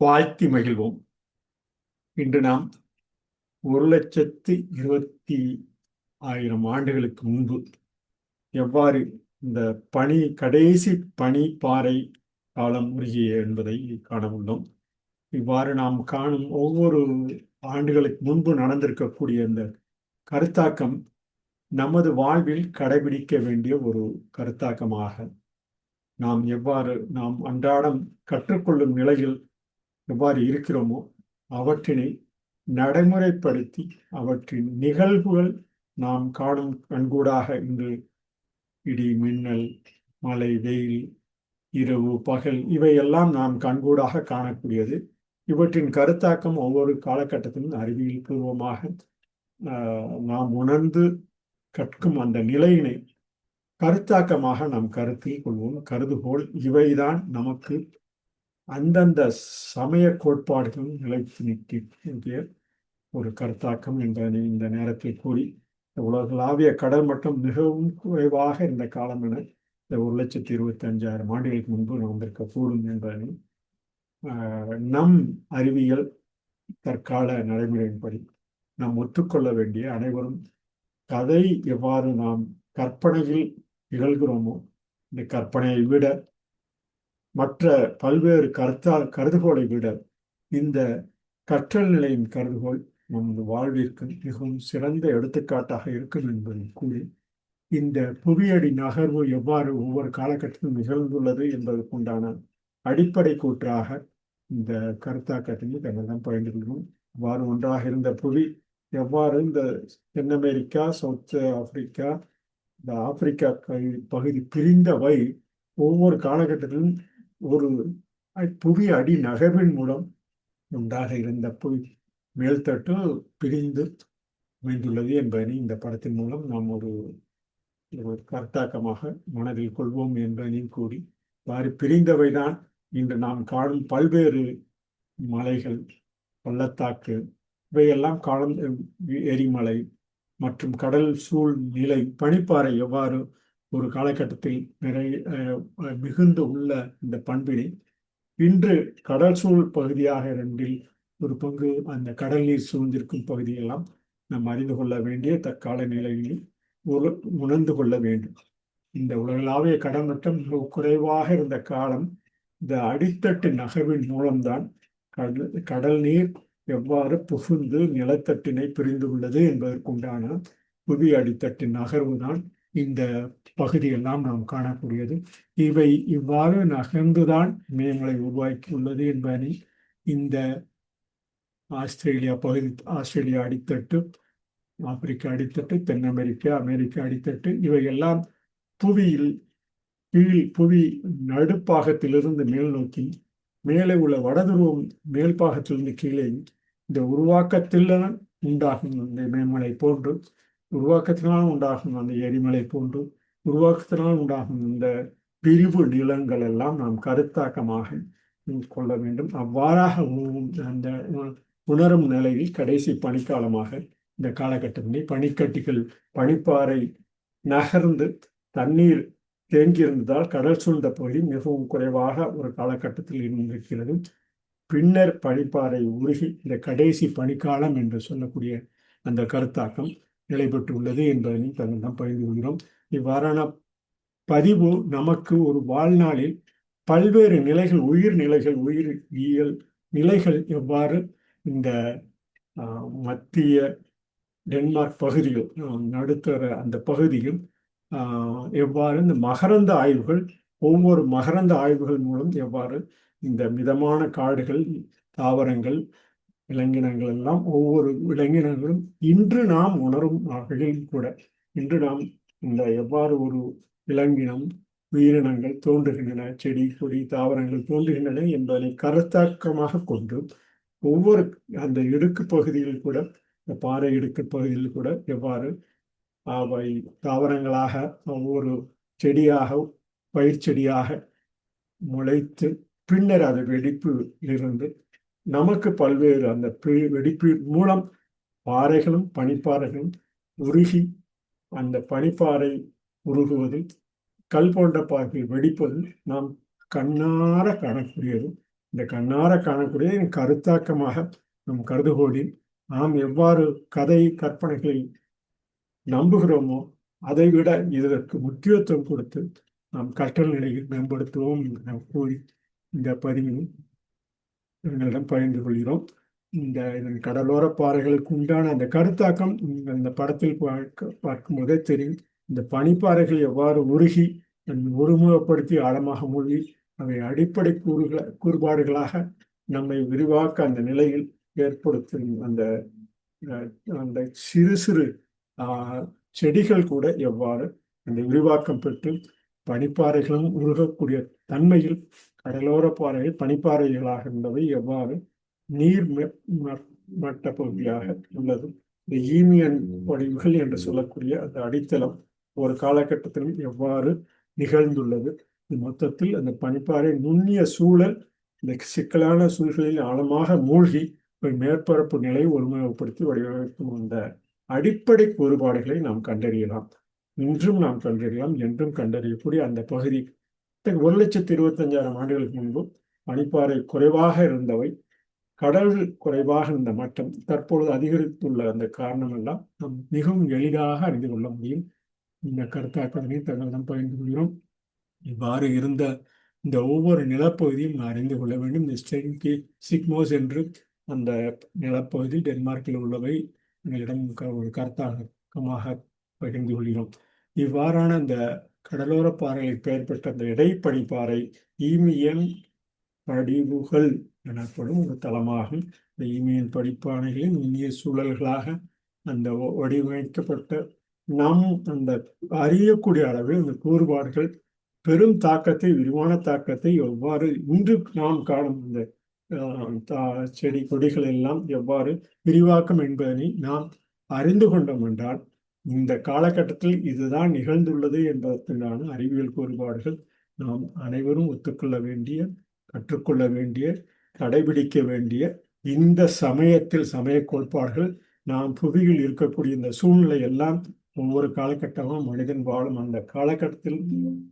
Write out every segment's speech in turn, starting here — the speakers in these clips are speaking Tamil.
வாழ்த்தி மகிழ்வோம். இன்று நாம் ஒரு லட்சத்து இருபத்தி ஆயிரம் ஆண்டுகளுக்கு முன்பு எவ்வாறு இந்த பனி கடைசி பனி பாறை காலம் உருகிய என்பதை காண உள்ளோம் இவ்வாறு நாம் காணும் ஒவ்வொரு ஆண்டுகளுக்கு முன்பு நடந்திருக்கக்கூடிய இந்த கருத்தாக்கம் நமது வாழ்வில் கடைபிடிக்க வேண்டிய ஒரு கருத்தாக்கமாக. நாம் எவ்வாறு நாம் அன்றாடம் கற்றுக்கொள்ளும் நிலையில் எவ்வாறு இருக்கிறோமோ அவற்றினை நடைமுறைப்படுத்தி அவற்றின் நிகழ்வுகள் நாம் காணும் கண்கூடாக இன்று இடி மின்னல் மழை வெயில் இரவு பகல் இவையெல்லாம் நாம் கண்கூடாக காணக்கூடியது. இவற்றின் கருத்தாக்கம் ஒவ்வொரு காலகட்டத்திலும் அறிவியல் பூர்வமாக நாம் உணர்ந்து கற்கும் அந்த நிலையினை கருத்தாக்கமாக நாம் கருத்தில் கொள்வோம். கருதுகோள் இவைதான் நமக்கு அந்தந்த சமய கோட்பாடுகள் நிலைத்து நிற்கின்ற ஒரு கருத்தாக்கம் என்பதனை இந்த நேரத்தில் கூறி உலகளாவிய கடல் மட்டம் மிகவும் குறைவாக இருந்த காலம் என இந்த ஒரு லட்சத்தி இருபத்தி அஞ்சாயிரம் ஆண்டுகளுக்கு முன்பு நடந்திருக்கக்கூடும் என்பதனை நம் அறிவியல் தற்கால நடைமுறையின்படி நாம் ஒத்துக்கொள்ள வேண்டிய அனைவரும் கதை எவ்வாறு நாம் கற்பனையில் நிகழ்கிறோமோ இந்த கற்பனையை விட மற்ற பல்வேறு கருத்தா கருதுகோளை விட இந்த கற்றல் நிலையின் கருதுகோள் நமது வாழ்விற்கு மிகவும் சிறந்த எடுத்துக்காட்டாக இருக்கும் என்பதை கூறி இந்த புவியடி நகர்வு எவ்வாறு ஒவ்வொரு காலகட்டத்திலும் நிகழ்ந்துள்ளது என்பதற்குண்டான அடிப்படை கூற்றாக இந்த கருத்தாக்கத்தினை தங்களிடம் பகிர்ந்து கொள்வோம். அவ்வாறு ஒன்றாக இருந்த புவி எவ்வாறு இந்த தென் அமெரிக்கா சவுத் ஆப்பிரிக்கா இந்த ஆப்பிரிக்கா பகுதி பிரிந்தவை ஒவ்வொரு காலகட்டத்திலும் ஒரு புவி அடி நகர்வின் மூலம் உண்டாக இருந்த புவி மேல்தட்டு பிரிந்து அமைந்துள்ளது என்பதனை இந்த படத்தின் மூலம் நாம் ஒரு ஒரு கருத்தாக்கமாக மனதில் கொள்வோம் என்பதையும் கூறி வாரி பிரிந்தவைதான் இன்று நாம் காணும் பல்வேறு மலைகள் பள்ளத்தாக்கு இவையெல்லாம் காலம் எரிமலை மற்றும் கடல் சூழ்நிலை பனிப்பாறை எவ்வாறு ஒரு காலகட்டத்தில் நிறைய மிகுந்து உள்ள இந்த பண்பினை. இன்று கடல் சூழ் பகுதியாக இரண்டில் ஒரு பங்கு அந்த கடல் நீர் சூழ்ந்திருக்கும் பகுதியெல்லாம் நாம் அறிந்து கொள்ள வேண்டிய தற்கால நிலையில் உணர்ந்து கொள்ள வேண்டும். இந்த உலகளாவிய கடல் மட்டம் மிக குறைவாக இருந்த காலம் இந்த அடித்தட்டு நகர்வின் மூலம்தான் கடல் கடல் நீர் எவ்வாறு புகுந்து நிலத்தட்டினை பிரிந்துள்ளது என்பதற்குண்டான புவி அடித்தட்டின் நகர்வு தான் இந்த பகுதியெல்லாம் நாம் காணக்கூடியது. இவை இவ்வாறு நகர்ந்துதான் இமயங்களை உருவாக்கி உள்ளது என்பதனை இந்த ஆஸ்திரேலியா பகுதி ஆஸ்திரேலியா அடித்தட்டு ஆப்பிரிக்கா அடித்தட்டு தென் அமெரிக்கா அமெரிக்கா அடித்தட்டு இவையெல்லாம் புவியில் கீழ் புவி நடுப்பாகத்திலிருந்து மேல் நோக்கி மேலே உள்ள வடதுருவம் மேல் பாகத்திலிருந்து கீழே இந்த உருவாக்கத்தில் உண்டாகும் இந்த மேம்மலை போன்று உருவாக்கத்தினால் உண்டாகும் அந்த எரிமலை போன்று உருவாக்கத்தினால் உண்டாகும் இந்த பிரிவு நிலங்கள் எல்லாம் நாம் கருத்தாக்கமாக கொள்ள வேண்டும். அவ்வாறாக அந்த உணரும் நிலையில் கடைசி பனிக்காலமாக இந்த காலகட்டத்தில் பனிக்கட்டிகள் பனிப்பாறை நகர்ந்து தண்ணீர் தேங்கியிருந்ததால் கடல் சூழ்ந்த பகுதி மிகவும் குறைவாக ஒரு காலகட்டத்தில் இருந்திருக்கிறது. பின்னர் பனிப்பாறை உருகி இந்த கடைசி பனிக்காலம் என்று சொல்லக்கூடிய அந்த கருத்தாக்கம் நிலை பெற்றுள்ளது என்பதனை தங்களிடம் பகிர்ந்து கொள்கிறோம். இவ்வாறான பதிவு நமக்கு ஒரு வாழ்நாளில் பல்வேறு நிலைகள் உயிர் நிலைகள் உயிர் இயல் நிலைகள் எவ்வாறு இந்த மத்திய டென்மார்க் பகுதியில் நடுத்தர அந்த பகுதியில் எவ்வாறு இந்த மகரந்த ஆய்வுகள் ஒவ்வொரு மகரந்த ஆய்வுகள் மூலம் எவ்வாறு இந்த மிதமான காடுகள் தாவரங்கள் விலங்கினங்கள் எல்லாம் ஒவ்வொரு விலங்கினங்களும் இன்று நாம் உணரும் வகையில் கூட. இன்று நாம் இந்த எவ்வாறு ஒரு விலங்கினம் உயிரினங்கள் தோன்றுகின்றன செடி கொடி தாவரங்கள் தோன்றுகின்றன என்பதனை கருத்தாக்கமாக கொண்டு ஒவ்வொரு அந்த இடுக்கு பகுதியில் கூட இந்த பாறை இடுக்கு பகுதியில் கூட எவ்வாறு அவை தாவரங்களாக ஒவ்வொரு செடியாக பயிர் செடியாக முளைத்து பின்னர் அது வெடிப்பிலிருந்து நமக்கு பல்வேறு அந்த வெடிப்பு மூலம் பாறைகளும் பனிப்பாறைகளும் உருகி அந்த பனிப்பாறை உருகுவது கல் போன்ற பாறைகள் வெடிப்பது நாம் கண்ணார காணக்கூடியது இந்த கண்ணார காணக்கூடிய கருத்தாக்கமாக நம் கருதுகோளில் நாம் எவ்வாறு கதை கற்பனைகளை நம்புகிறோமோ அதை விட இதற்கு முக்கியத்துவம் கொடுத்து நாம் கற்றல் நிலையில் மேம்படுத்துவோம் என்று நாம் கூறி இந்த பதிவினை இவர்களிடம் பகிர்ந்து கொள்கிறோம். இந்த இதன் கடலோர பாறைகளுக்கு உண்டான அந்த கருத்தாக்கம் நீங்கள் இந்த படத்தில் பார்க்க பார்க்கும்போதே தெரியும். இந்த பனிப்பாறைகள் எவ்வாறு உருகி ஒருமுகப்படுத்தி ஆழமாக மூழ்கி அவை அடிப்படை கூறுகள கூறுபாடுகளாக நம்மை விரிவாக்க அந்த நிலையில் ஏற்படுத்தும் அந்த அந்த சிறு சிறு செடிகள் கூட எவ்வாறு அந்த விரிவாக்கம் பெற்று பனிப்பாறைகளும் உருகக்கூடிய தன்மையில் கடலோர பாறைகள் பனிப்பாறைகளாக இருந்தவை எவ்வாறு நீர் மட்ட பகுதியாக உள்ளது? இந்த ஈமியன் வடிவுகள் என்று சொல்லக்கூடிய அந்த அடித்தளம் ஒரு காலகட்டத்திலும் எவ்வாறு நிகழ்ந்துள்ளது? மொத்தத்தில் அந்த பனிப்பாறை நுண்ணிய சூழல் இந்த சிக்கலான சூழலில் ஆழமாக மூழ்கி ஒரு மேற்பரப்பு நிலை ஒருமுகப்படுத்தி வடிவமைக்கும் அந்த அடிப்படை கூறுபாடுகளை நாம் கண்டறியலாம். இன்றும் நாம் கண்டறியலாம் என்றும் கண்டறியக்கூடிய அந்த பகுதி. ஒரு லட்சத்தி இருபத்தஞ்சாயிரம் ஆண்டுகளுக்கு முன்பு பனிப்பாறை குறைவாக இருந்தவை கடல் குறைவாக இருந்த மட்டம் தற்பொழுது அதிகரித்துள்ள அந்த காரணம் எல்லாம் நாம் மிகவும் எளிதாக அறிந்து கொள்ள முடியும். இந்த கருத்தாக்கத்தினை தங்களிடம் பகிர்ந்து கொள்கிறோம். இவ்வாறு இருந்த இந்த ஒவ்வொரு நிலப்பகுதியும் அறிந்து கொள்ள வேண்டும். இந்த ஸ்டென்கி சிக்மோஸ் என்று அந்த நிலப்பகுதி டென்மார்க்கில் உள்ளவை. எங்களிடம் ஒரு கருத்தாக்கமாக பகிர்ந்து கொள்கிறோம். இவ்வாறான அந்த கடலோர பாறையில் பெயர் பெற்ற அந்த இடைப்படிப்பாறை ஈமியன் படிவுகள் எனப்படும் ஒரு தளமாகும். இந்த ஈமியன் படிப்பானைகளின் இந்திய சூழல்களாக அந்த வடிவமைக்கப்பட்ட நாம் அந்த அறியக்கூடிய அளவில் அந்த கூறுபாடுகள் பெரும் தாக்கத்தை விரிவான தாக்கத்தை எவ்வாறு இன்று நாம் காணும் இந்த செடி கொடிகள் எல்லாம் எவ்வாறு விரிவாக்கம் என்பதனை நாம் அறிந்து கொண்டோம் என்றால் இந்த காலகட்டத்தில் இதுதான் நிகழ்ந்துள்ளது என்பதற்கான அறிவியல் கூறுபாடுகள் நாம் அனைவரும் ஒத்துக்கொள்ள வேண்டிய கற்றுக்கொள்ள வேண்டிய கடைபிடிக்க வேண்டிய இந்த சமயத்தில் சமய கோட்பாடுகள் நாம் புவியில் இருக்கக்கூடிய இந்த சூழ்நிலை எல்லாம் ஒவ்வொரு காலகட்டமும் மனிதன் வாழும் அந்த காலகட்டத்தில்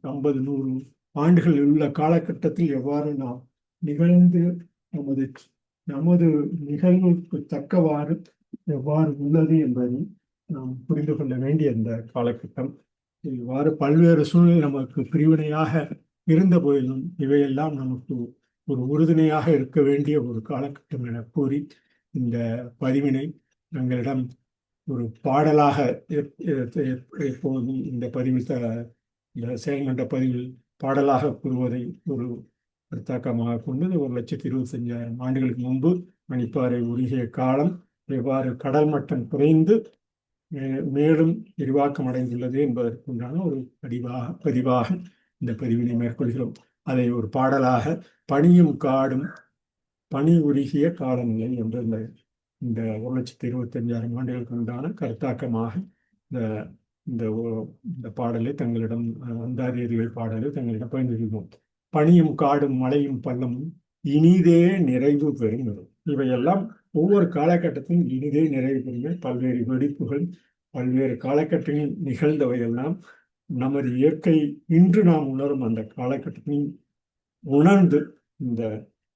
ஐம்பது நூறு ஆண்டுகள் உள்ள காலகட்டத்தில் எவ்வாறு நாம் நிகழ்ந்து நமது நமது நிகழ்வுக்கு தக்கவாறு எவ்வாறு உள்ளது என்பதை நாம் புரிந்து கொள்ள வேண்டிய இந்த காலகட்டம். இவ்வாறு பல்வேறு சூழ்நிலை நமக்கு பிரிவினையாக இருந்த போதிலும் இவையெல்லாம் நமக்கு ஒரு உறுதுணையாக இருக்க வேண்டிய ஒரு காலகட்டம் என கூறி இந்த பதிவினை எங்களிடம் ஒரு பாடலாக எப்போதும் இந்த பதிவில் இந்த செயல்மன்ற பதிவில் பாடலாக கூறுவதை ஒரு தாக்கமாக கொண்டு ஒரு லட்சத்தி இருபத்தஞ்சாயிரம் ஆண்டுகளுக்கு முன்பு மணிப்பாறை உருகிய காலம் எவ்வாறு கடல் மட்டம் குறைந்து மேலும் விரிவாக்கம் அடைந்துள்ளது என்பதற்குண்டான ஒரு பதிவாக பதிவாக இந்த பதிவினை மேற்கொள்கிறோம். அதை ஒரு பாடலாக பனியும் காடும் பனி உருகிய காலநிலை என்ற இந்த இந்த ஒரு லட்சத்தி இருபத்தி அஞ்சாயிரம் ஆண்டுகளுக்கு உண்டான கருத்தாக்கமாக இந்த இந்த இந்த பாடலை தங்களிடம் அந்தாரியர்கள் பாடலை தங்களிடம் பயந்துகிறோம் பனியும் காடும் மழையும் பள்ளமும் இனிதே நிறைவு பெறும். இவையெல்லாம் ஒவ்வொரு காலகட்டத்திலும் இனிதே நிறைவு பெறுங்கள். பல்வேறு வெடிப்புகள் பல்வேறு காலகட்டங்களில் நிகழ்ந்தவையெல்லாம் நமது இயற்கை இன்று நாம் உணரும் அந்த காலகட்டத்தையும் உணர்ந்து இந்த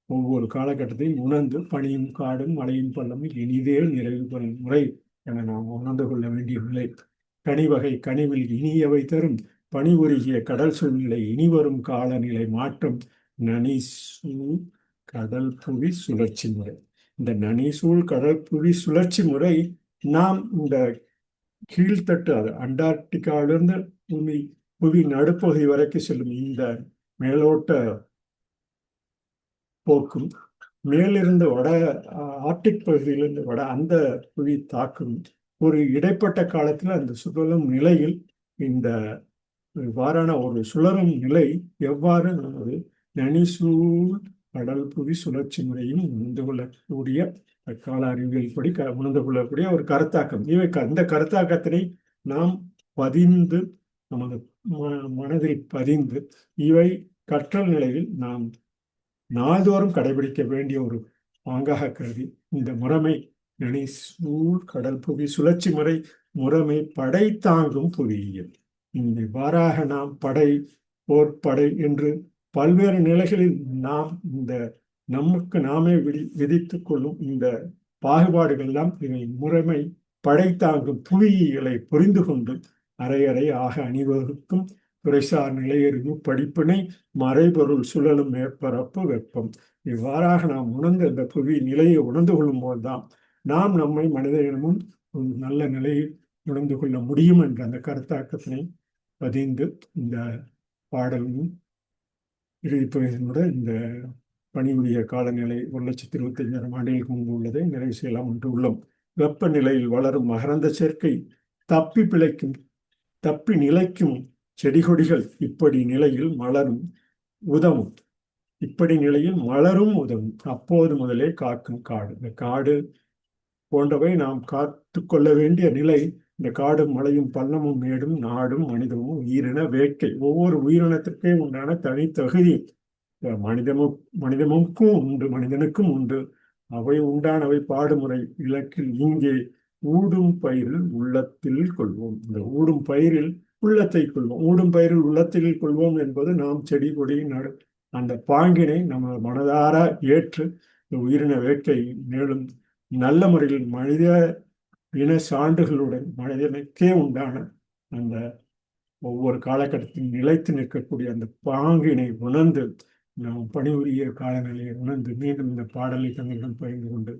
ஒவ்வொரு காலகட்டத்தையும் உணர்ந்து பனியும் காடும் மழையும் பள்ளமும் இனிதே நிறைவு பெறும் முறை என நாம் உணர்ந்து கொள்ள வேண்டிய நிலை கனிவகை கனிவில் இனியவை தரும். பனி உருகிய கடல் சூழ்நிலை இனிவரும் காலநிலை மாற்றம். நனிசு கடல் புவி சுழற்சி முறை. இந்த நனிசூழ் கடல் சுழற்சி முறை நாம் இந்த கீழ்த்தட்டு அது அண்டார்டிகாவிலிருந்து பூமி புவி நடுப்பகுதி வரைக்கும் செல்லும் இந்த மேலோட்ட போக்கும் மேலிருந்து வட ஆர்டிக் பகுதியிலிருந்து வட அந்த புவி தாக்கும் ஒரு இடைப்பட்ட காலத்தில் அந்த சுழலும் நிலையில் இந்த இவ்வாறான ஒரு சுழலும் நிலை எவ்வாறு நமது நனிசூழ் கடல் புவி சுழற்சி முறையும் உணர்ந்து கொள்ளக்கூடிய கால அறிவியல் படி க உணர்ந்து கொள்ளக்கூடிய ஒரு கருத்தாக்கம். இவை அந்த கருத்தாக்கத்தினை நாம் பதிந்து நமது மனதில் பதிந்து இவை கற்றல் நிலையில் நாம் நாள்தோறும் கடைபிடிக்க வேண்டிய ஒரு பாங்காக கருதி இந்த முறைமை நினை சூழ் கடல் புவி சுழற்சி முறை முறைமை படை தாங்கும் புவியியல். இந்த இவ்வாறாக நாம் படை போர்ப்படை என்று பல்வேறு நிலைகளில் நாம் இந்த நமக்கு நாமே விதி விதித்து கொள்ளும் இந்த பாகுபாடுகள் எல்லாம் இவை முறைமை படைத்தாங்கும் புவியியலை புரிந்து கொண்டு அரையறை ஆக அணிவகுக்கும் துறைசார் நிலையறிவு படிப்பினை மறைபொருள் சுழலும் மேற்பரப்பு வெப்பம். இவ்வாறாக நாம் உணர்ந்த இந்த புவி நிலையை உணர்ந்து கொள்ளும் போதுதான் நாம் நம்மை மனித இனமும் ஒரு நல்ல நிலையை உணர்ந்து கொள்ள முடியும் என்ற அந்த கருத்தாக்கத்தினை பதிந்து இந்த பாடலும் இறுதிப்பகுதியினோட இந்த பணிபுரிய காலநிலை ஒரு லட்சத்தி இருபத்தி ஐந்தாயிரம் ஆண்டுகளுக்கு முன்பு உள்ளதை நிறைவு செய்யலாம் என்று உள்ளோம். வெப்பநிலையில் வளரும் மகரந்த சேர்க்கை தப்பி பிழைக்கும் தப்பி நிலைக்கும் செடி கொடிகள் இப்படி நிலையில் மலரும் உதவும். இப்படி நிலையில் மலரும் உதவும். அப்போது முதலே காக்கும் காடு. இந்த காடு போன்றவை நாம் காத்து கொள்ள வேண்டிய நிலை. இந்த காடும் மலையும் பள்ளமும் மேடும் நாடும் மனிதமும் உயிரின வேட்கை. ஒவ்வொரு உயிரினத்திற்கே உண்டான தனித்தகுதி. மனிதமும் மனிதமுக்கும் உண்டு மனிதனுக்கும் உண்டு. அவை உண்டானவை பாடுமுறை. இலக்கில் இங்கே ஊடும் பயிரில் உள்ளத்தில் கொள்வோம். இந்த ஊடும் பயிரில் உள்ளத்தை கொள்வோம். ஊடும் பயிரில் உள்ளத்தில் கொள்வோம் என்பது நாம் செடி கொடி நடு அந்த பாங்கினை நம்ம மனதார ஏற்று இந்த உயிரின வேட்கை மேலும் நல்ல முறையில் மனித இன சான்றுகளுடன் மனிதனுக்கே உண்டான அந்த ஒவ்வொரு காலகட்டத்தில் நிலைத்து நிற்கக்கூடிய அந்த பாங்கினை உணர்ந்து நாம் பணிபுரிய காலநிலையை உணர்ந்து மீண்டும் இந்த பாடலை தங்களிடம் பகிர்ந்து கொண்டு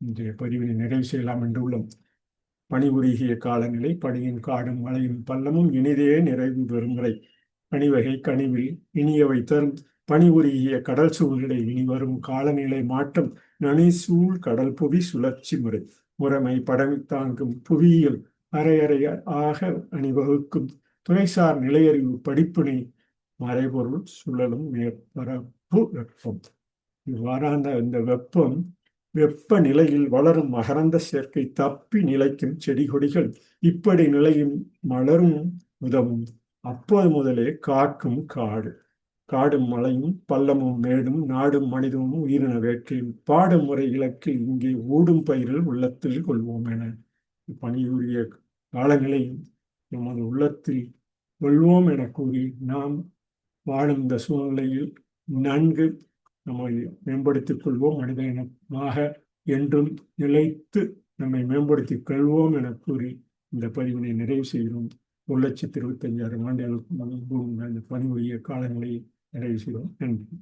இன்றைய பதிவினை நிறைவு செய்யலாம் என்று உள்ளோம் பணிபுரிகிய காலநிலை பணியின் காடும் மலையும் பள்ளமும் இனிதே நிறைவு பெறும் வரை பணிவகை கனிவில் இனியவை தரும். பணிபுரிகிய கடல் சூழ்நிலை இனி வரும் காலநிலை மாற்றம் நனிசூழ் கடல் புவி சுழற்சி முறை. முறைமை படவி தாங்கும் புவியியல் அரையறை ஆக அணிவகுக்கும். துறைசார் நிலையறிவு படிப்பினை மறைபொருள் சுழலும் மேற்பரப்பு வெப்பம். இவ்வாறான இந்த வெப்பம் வெப்ப நிலையில் வளரும் மகரந்த சேர்க்கை தப்பி நிலைக்கும் செடி கொடிகள் இப்படி நிலையும் மலரும் உதவும். அப்போது முதலே காக்கும் காடு. காடும் மலையும் பள்ளமும் மேடும் நாடும் மனிதமும் உயிரின வேட்கையும் பாடும் முறை இலக்கில் இங்கே ஊடும் பயிரில் உள்ளத்தில் கொள்வோம் என பணியுரிய காலநிலையும் நமது உள்ளத்தில் கொள்வோம் என கூறி நாம் வாழும் இந்த சூழ்நிலையில் நன்கு நம்மை மேம்படுத்திக் கொள்வோம். மனித இனமாக என்றும் நிலைத்து நம்மை மேம்படுத்திக் கொள்வோம் என கூறி இந்த பதிவினை நிறைவு செய்கிறோம். ஒரு லட்சத்தி இருபத்தஞ்சாயிரம் ஆண்டுகளுக்கு ஆண்டுகளுக்கு முன்பு இந்த பணிபுரிய காலங்களை நிறைவு செய்கிறோம் நன்றி